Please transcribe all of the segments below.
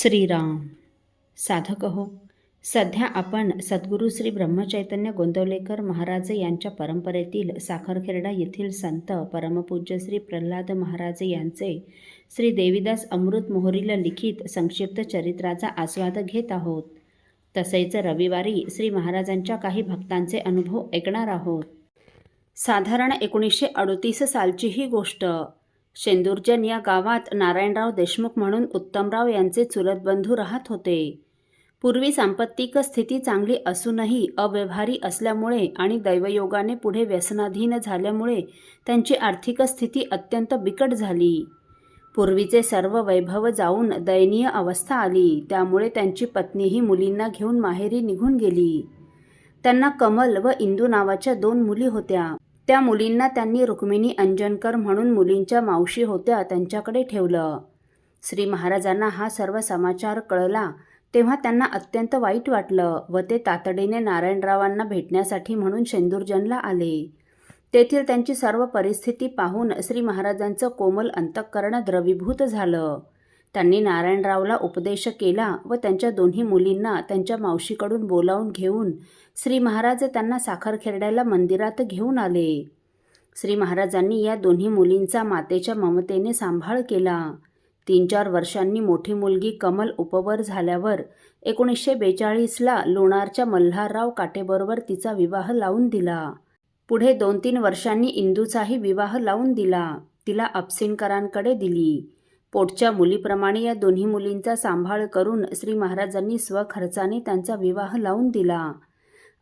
श्रीराम। साधक हो सध्या आपण सद्गुरू श्री ब्रह्मचैतन्य गोंदवलेकर महाराज यांच्या परंपरेतील साखरखेरडा येथील संत परमपूज्य श्री प्रल्हाद महाराज यांचे श्री देवीदास अमृत मोहरीला लिखित संक्षिप्त चरित्राचा आस्वाद घेत आहोत. तसेच रविवारी श्री महाराजांच्या काही भक्तांचे अनुभव ऐकणार आहोत. साधारण एकोणीसशे अडतीस सालची ही गोष्ट शेंदुर्जन या गावात नारायणराव देशमुख म्हणून उत्तमराव यांचे चुलत बंधू राहत होते. पूर्वी सांपत्तिक स्थिती चांगली असूनही अव्यवहारी असल्यामुळे आणि दैवयोगाने पुढे व्यसनाधीन झाल्यामुळे त्यांची आर्थिक स्थिती अत्यंत बिकट झाली. पूर्वीचे सर्व वैभव जाऊन दयनीय अवस्था आली त्यामुळे त्यांची पत्नीही मुलींना घेऊन माहेरी निघून गेली. त्यांना कमल व इंदू नावाच्या दोन मुली होत्या. त्या मुलींना त्यांनी रुक्मिणी अंजनकर म्हणून मुलींच्या मावशी होत्या त्यांच्याकडे ठेवलं. श्री महाराजांना हा सर्व समाचार कळला तेव्हा त्यांना अत्यंत वाईट वाटलं व ते तातडीने नारायणरावांना भेटण्यासाठी म्हणून शेंदूरजनला आले. तेथील त्यांची सर्व परिस्थिती पाहून श्री महाराजांचं कोमल अंतःकरण द्रवीभूत झालं. त्यांनी नारायणरावला उपदेश केला व त्यांच्या दोन्ही मुलींना त्यांच्या मावशीकडून बोलावून घेऊन श्री महाराज त्यांना साखरखेरड्याला मंदिरात घेऊन आले. श्री महाराजांनी या दोन्ही मुलींचा मातेच्या ममतेने सांभाळ केला. तीन चार वर्षांनी मोठी मुलगी कमल उपवर झाल्यावर एकोणीसशे बेचाळीसला लोणारच्या मल्हारराव काटेबरोबर तिचा विवाह लावून दिला. पुढे दोन तीन वर्षांनी इंदूचाही विवाह लावून दिला. तिला अपसिनकरांकडे दिली. पोटच्या मुलीप्रमाणे या दोन्ही मुलींचा सांभाळ करून श्री महाराजांनी स्वखर्चाने त्यांचा विवाह लावून दिला.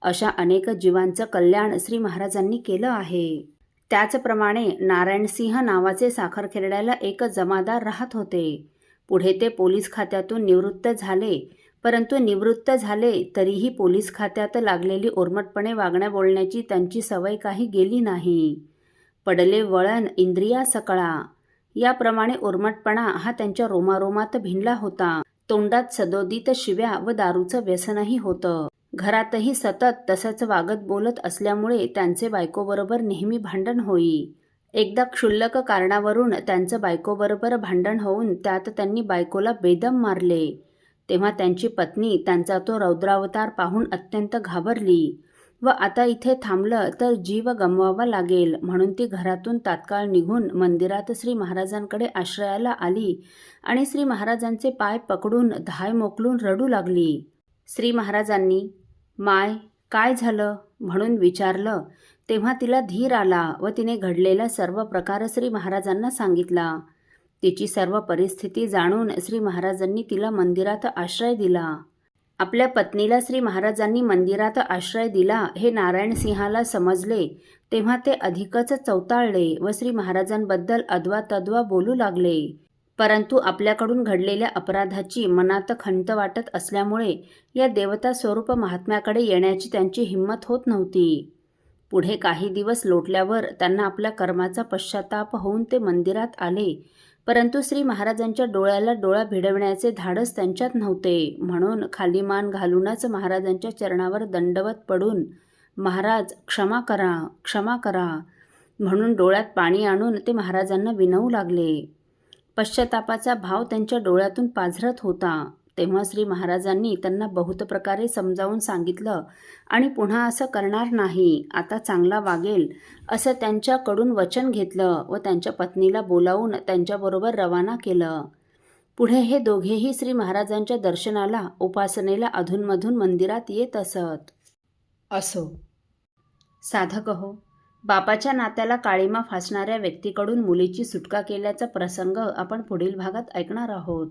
अशा अनेक जीवांचं कल्याण श्री महाराजांनी केलं आहे. त्याचप्रमाणे नारायणसिंह नावाचे साखरखेरड्याला एक जमादार राहत होते. पुढे ते पोलीस खात्यातून निवृत्त झाले. परंतु निवृत्त झाले तरीही पोलीस खात्यात लागलेली ओरमटपणे वागण्या बोलण्याची त्यांची सवय काही गेली नाही. पडले वळण इंद्रिया सकळा. याप्रमाणे उर्मटपणा हा त्यांच्या रोमारोमात भिनला होता. तोंडात सदोदित शिव्या व दारूचं व्यसनही होतं. घरातही सतत तसंच वागत बोलत असल्यामुळे त्यांचे बायकोबरोबर नेहमी भांडण होई. एकदा क्षुल्लक कारणावरून त्यांचं बायकोबरोबर भांडण होऊन त्यात त्यांनी बायकोला बेदम मारले. तेव्हा त्यांची पत्नी त्यांचा तो रौद्रावतार पाहून अत्यंत घाबरली. व आता इथे थांबलं तर जीव गमवावा लागेल म्हणून ती घरातून तात्काळ निघून मंदिरात श्री महाराजांकडे आश्रयाला आली आणि श्री महाराजांचे पाय पकडून धाय मोकलून रडू लागली. श्री महाराजांनी माय काय झालं? म्हणून विचारलं. तेव्हा तिला धीर आला व तिने घडलेला सर्व प्रकार श्री महाराजांना सांगितला. तिची सर्व परिस्थिती जाणून श्री महाराजांनी तिला मंदिरात आश्रय दिला. आपल्या पत्नीला श्री महाराजांनी मंदिरात आश्रय दिला हे नारायण सिंहाला समजले. तेव्हा ते अधिकच चौताळले व श्री महाराजांबद्दल अद्वा तद्वा बोलू लागले. परंतु आपल्याकडून घडलेल्या अपराधाची मनात खंत वाटत असल्यामुळे या देवता स्वरूप महात्म्याकडे येण्याची त्यांची हिंमत होत नव्हती. पुढे काही दिवस लोटल्यावर त्यांना आपल्या कर्माचा पश्चाताप होऊन ते मंदिरात आले. परंतु श्री महाराजांच्या डोळ्याला डोळा भिडवण्याचे धाडस त्यांच्यात नव्हते. म्हणून खाली मान घालूनच महाराजांच्या चरणावर दंडवत पडून महाराज क्षमा करा क्षमा करा म्हणून डोळ्यात पाणी आणून ते महाराजांना विनवू लागले. पश्चातापाचा भाव त्यांच्या डोळ्यातून पाझरत होता. तेव्हा श्री महाराजांनी त्यांना बहुत प्रकारे समजावून सांगितलं आणि पुन्हा असं करणार नाही आता चांगला वागेल असं त्यांच्याकडून वचन घेतलं व त्यांच्या पत्नीला बोलावून त्यांच्याबरोबर रवाना केलं. पुढे हे दोघेही श्री महाराजांच्या दर्शनाला उपासनेला अधूनमधून मंदिरात येत असत. असो. साधक हो बापाच्या नात्याला काळीमा फासणाऱ्या व्यक्तीकडून मुलीची सुटका केल्याचा प्रसंग आपण पुढील भागात ऐकणार आहोत.